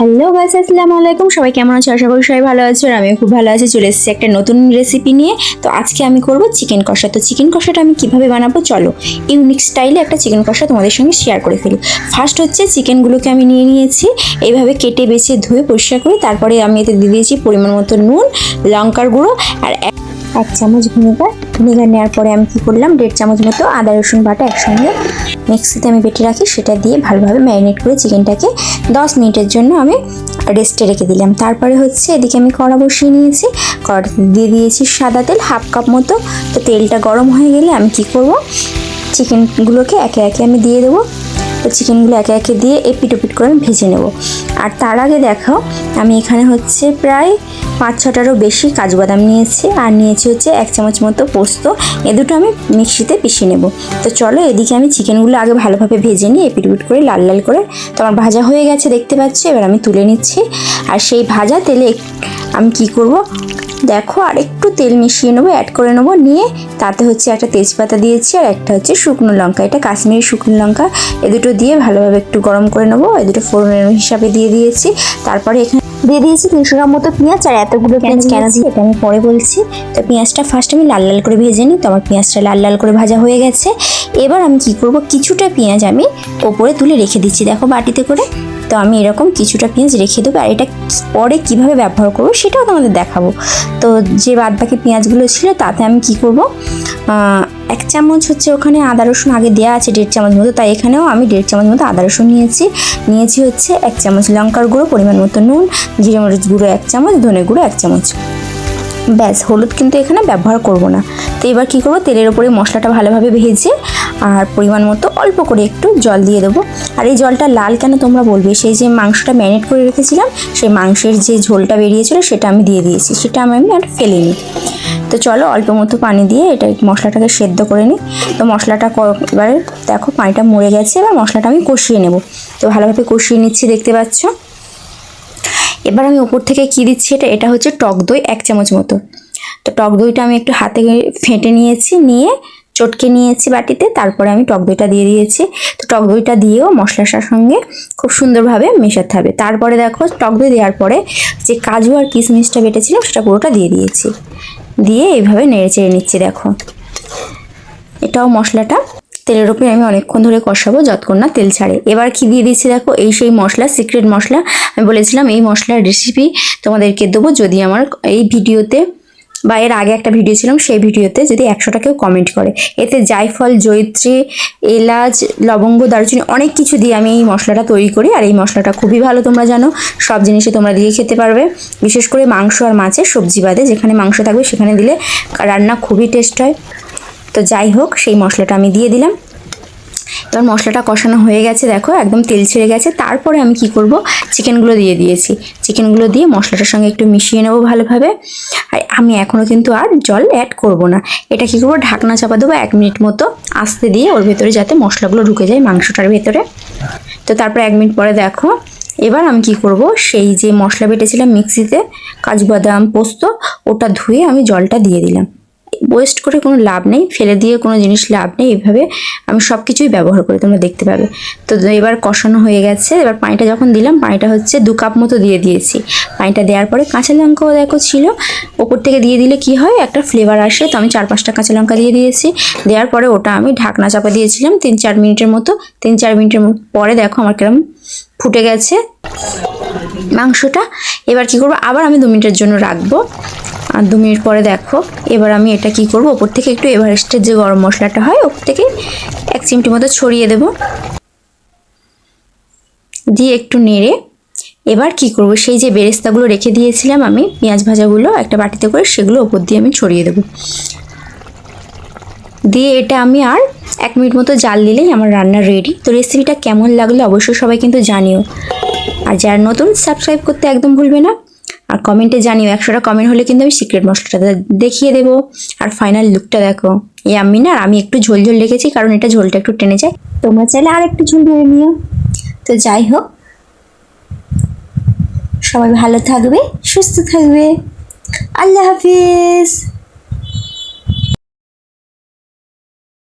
Hello guys, আসসালামু আলাইকুম। সবাই কেমন আছো? আশা করি সবাই ভালো আছো আর আমিও খুব ভালো আছি। চলে এসেছি একটা নতুন রেসিপি নিয়ে। তো আজকে আমি করব চিকেন কষা। তো চিকেন কষাটা আমি কীভাবে বানাবো চলো ইউনিক স্টাইলে একটা চিকেন কষা তোমাদের সঙ্গে শেয়ার করে ফেলি। ফার্স্ট হচ্ছে চিকেনগুলোকে আমি নিয়ে নিয়েছি। এইভাবে কেটে বেছে ধুয়ে পরিষ্কার করে তারপরে আমি এতে দিয়ে দিয়েছি পরিমাণ মতো নুন, লঙ্কার গুঁড়ো আর এক এক চামচ ভিনেগার। ভিনেগার নেওয়ার পরে আমি কী করলাম, দেড় চামচ মতো আদা, রসুন বাটা একসঙ্গে মিক্সিতে আমি বেটে রাখি, সেটা দিয়ে ভালোভাবে ম্যারিনেট করে চিকেনটাকে দশ মিনিটের জন্য আমি রেস্টে রেখে দিলাম। তারপরে হচ্ছে এদিকে আমি কড়া বসিয়ে নিয়েছি কড়াতে দিয়ে দিয়েছি সাদা তেল, হাফ কাপ মতো। তো তেলটা গরম হয়ে গেলে আমি কি করব, চিকেনগুলোকে একে একে আমি দিয়ে দেবো। তো চিকেনগুলো একে একে দিয়ে এপিট ওপিট করে আমি ভেজে নেব। আর তার আগে দেখো আমি এখানে হচ্ছে প্রায় পাঁচ ছটারও বেশি কাজু বাদাম নিয়েছি আর নিয়েছি হচ্ছে এক চামচ মতো পোস্ত। এ দুটো আমি মিক্সিতে পিষিয়ে নেব। তো চলো এদিকে আমি চিকেনগুলো আগে ভালোভাবে ভেজে নিই এপিট ওপিট করে লাল লাল করে তো আমার ভাজা হয়ে গেছে দেখতে পাচ্ছি, এবার আমি তুলে নিচ্ছি। আর সেই ভাজা তেলে আমি কি করব? দেখো আর একটু তেল মিশিয়ে নেব অ্যাড করে নেব, নিয়ে তাতে হচ্ছে একটা তেজপাতা দিয়েছি আর একটা হচ্ছে শুকনো লঙ্কা। এটা কাশ্মীরি শুকনো লঙ্কা। এ দুটো দিয়ে ভালোভাবে একটু গরম করে নেব। এ দুটো ফোড়নের হিসাবে দিয়ে দিয়েছি। তারপরে এখানে দিয়ে দিয়েছি তিনশো গ্রাম মতো পেঁয়াজ আর এতগুলো পেঁয়াজ কেন দিই এটা আমি পরে বলছি তো পেঁয়াজটা ফার্স্ট আমি লাল লাল করে ভেজে নিই তো আমার পেঁয়াজটা লাল লাল করে ভাজা হয়ে গেছে। এবার আমি কি করব কিছুটা পেঁয়াজ আমি ওপরে তুলে রেখে দিচ্ছি দেখো বাটিতে করে। তো আমি এরকম কিছুটা পেঁয়াজ রেখে দেবো আর এটা পরে কীভাবে ব্যবহার করব সেটাও তোমাদের দেখাবো। তো যে বাদ বাকি পেঁয়াজগুলো ছিল তাতে আমি কি করব? এক চামচ হচ্ছে ওখানে আদা রসুন আগে দেওয়া আছে দেড় চামচ মতো, তাই এখানেও আমি দেড় চামচ মতো আদা রসুন নিয়েছি। নিয়েছি হচ্ছে এক চামচ লঙ্কার গুঁড়ো, পরিমাণ মতো নুন, জিরে মরিচ গুঁড়ো এক চামচ, ধনে গুঁড়ো এক চামচ। ব্যাস, হলুদ কিন্তু এখানে ব্যবহার করব না। তো এবার কী করব? তেলের ওপরে মশলাটা ভালোভাবে ভেজে আর পরিমাণ মতো অল্প করে একটু জল দিয়ে দেবো। আর এই জলটা লাল কেন তোমরা বলবে? সেই যে মাংসটা ম্যারিনেট করে রেখেছিলাম, সেই মাংসের যে ঝোলটা বেরিয়েছিল সেটা আমি দিয়ে দিয়েছি, সেটা আমি আমি আর ফেলিনি। তো চলো অল্প মতো পানি দিয়ে এটা মশলাটাকে সেদ্ধ করে নিই। তো মশলাটা এবারে দেখো পানিটা মরে গেছে, এবার মশলাটা আমি কষিয়ে নেব। তো ভালোভাবে কষিয়ে নিচ্ছি, দেখতে পাচ্ছ? এবার আমি উপর থেকে কী দিচ্ছি এটা? এটা হচ্ছে টক দই এক চামচ মতো। তো টক দইটা আমি একটু হাতে ফেটে নিয়েছি, নিয়ে চটকে নিয়েছি বাটিতে, তারপরে আমি টক দইটা দিয়ে দিয়েছি। তো টক দইটা দিয়েও মশলাটার সঙ্গে খুব সুন্দরভাবে মেশাতে হবে। তারপরে দেখো, টক দই দেওয়ার পরে যে কাজু আর কিশমিশটা বেটেছিলাম, সেটা পুরোটা দিয়ে দিয়েছি। দিয়ে এইভাবে নেড়ে চেড়ে নিচ্ছি, দেখো। এটাও মশলাটা তেলের উপরে আমি অনেকক্ষণ ধরে কষাবো যতক্ষণ না তেল ছাড়ে। এবার কি দিয়ে দিচ্ছি দেখো? এই সেই মশলা সিক্রেট মশলা। আমি বলেছিলাম এই মশলার রেসিপি তোমাদেরকে দেবো যদি আমার এই ভিডিওতে বা এর আগে একটা ভিডিও ছিলাম, সেই ভিডিওতে যদি একশোটা কেউ কমেন্ট করে। এতে জায়ফল, জয়িত্রী, এলাচ, লবঙ্গ, দারুচিনি অনেক কিছু দিয়ে আমি এই মশলাটা তৈরি করি। আর এই মশলাটা খুবই ভালো তোমরা জানো, সব জিনিসে তোমরা দিয়ে খেতে পারবে। বিশেষ করে মাংস আর মাছের সবজি বাদে যেখানে মাংস থাকবে সেখানে দিলে রান্না খুবই টেস্ট হয়। তো যাই হোক, সেই মশলাটা আমি দিয়ে দিলাম। এবার মশলাটা কষানো হয়ে গেছে, দেখো, একদম তেল ছেড়ে গেছে। তারপরে আমি কি করব? চিকেনগুলো দিয়ে দিয়েছি। চিকেনগুলো দিয়ে মশলাটার সঙ্গে একটু মিশিয়ে নেব ভালোভাবে। আর আমি এখনও কিন্তু আর জল অ্যাড করব না। এটা কি করব? ঢাকনা চাপা দেবো এক মিনিট মতো আস্তে দিয়ে ওর ভেতরে যাতে মশলাগুলো ঢুকে যায় মাংসটার ভেতরে। তো তারপর এক মিনিট পরে দেখো, এবার আমি কি করব? সেই যে মশলা বেটেছিলাম মিক্সিতে কাজু বাদাম পোস্ত, ওটা ধুয়ে আমি জলটা দিয়ে দিলাম। ওয়েস্ট করে কোনো লাভ নেই, ফেলে দিয়ে কোনো জিনিস লাভ নেই এইভাবে আমি সব কিছুই ব্যবহার করি, তোমরা দেখতে পাবে। তো এবার কষানো হয়ে গেছে, এবার পানিটা যখন দিলাম, পানিটা হচ্ছে দু কাপ মতো দিয়ে দিয়েছি। পানিটা দেওয়ার পরে কাঁচা লঙ্কাও দেখো ছিল, ওপর থেকে দিয়ে দিলে কি হয়, একটা ফ্লেভার আসে, তো আমি চার পাঁচটা কাঁচা লঙ্কা দিয়ে দিয়েছি। দেওয়ার পরে ওটা আমি ঢাকনা চাপা দিয়েছিলাম, তিন চার মিনিটের মতো, তিন চার মিনিটের পরে দেখো আমার কিরম ফুটে গেছে মাংসটা। এবার কি করব, আবার আমি দু মিনিটের জন্য রাখব। আর দু মিনিট পরে দেখো। এবার আমি এটা কি করব? ওপর থেকে একটু এভারেস্টের যে গরম মশলাটা হয়, ওপর থেকে এক চিমটি মতো ছড়িয়ে দেব। দিয়ে একটু নেড়ে এবার কি করব? সেই যে বেরেস্তাগুলো রেখে দিয়েছিলাম আমি, পেঁয়াজ ভাজাগুলো একটা বাটিতে করে, সেগুলো ওপর দিয়ে আমি ছড়িয়ে দেবো। দিয়ে এটা আমি আর এক মিনিট মতো জাল দিলেই আমার রান্না রেডি তো রেসিপিটা কেমন লাগল অবশ্যই সবাই কিন্তু জানিও। আর যারা নতুন সাবস্ক্রাইব করতে একদম ভুলবে না। আর কমেন্টে জানিও, একশোটা কমেন্ট হলে কিন্তু আমি সিক্রেট মশলাটা দেখিয়ে দেবো। আর ফাইনাল লুকটা দেখো। এ আমি না, আমি একটু ঝোল ঝোল রেখেছি, কারণ এটা ঝোলটা একটু টেনে যায়। তোমরা চাইলে আর একটু ঝোল ধরে নিও। তো যাই হোক, সবাই ভালো থাকবে, সুস্থ থাকবে। আল্লাহ হাফিজ।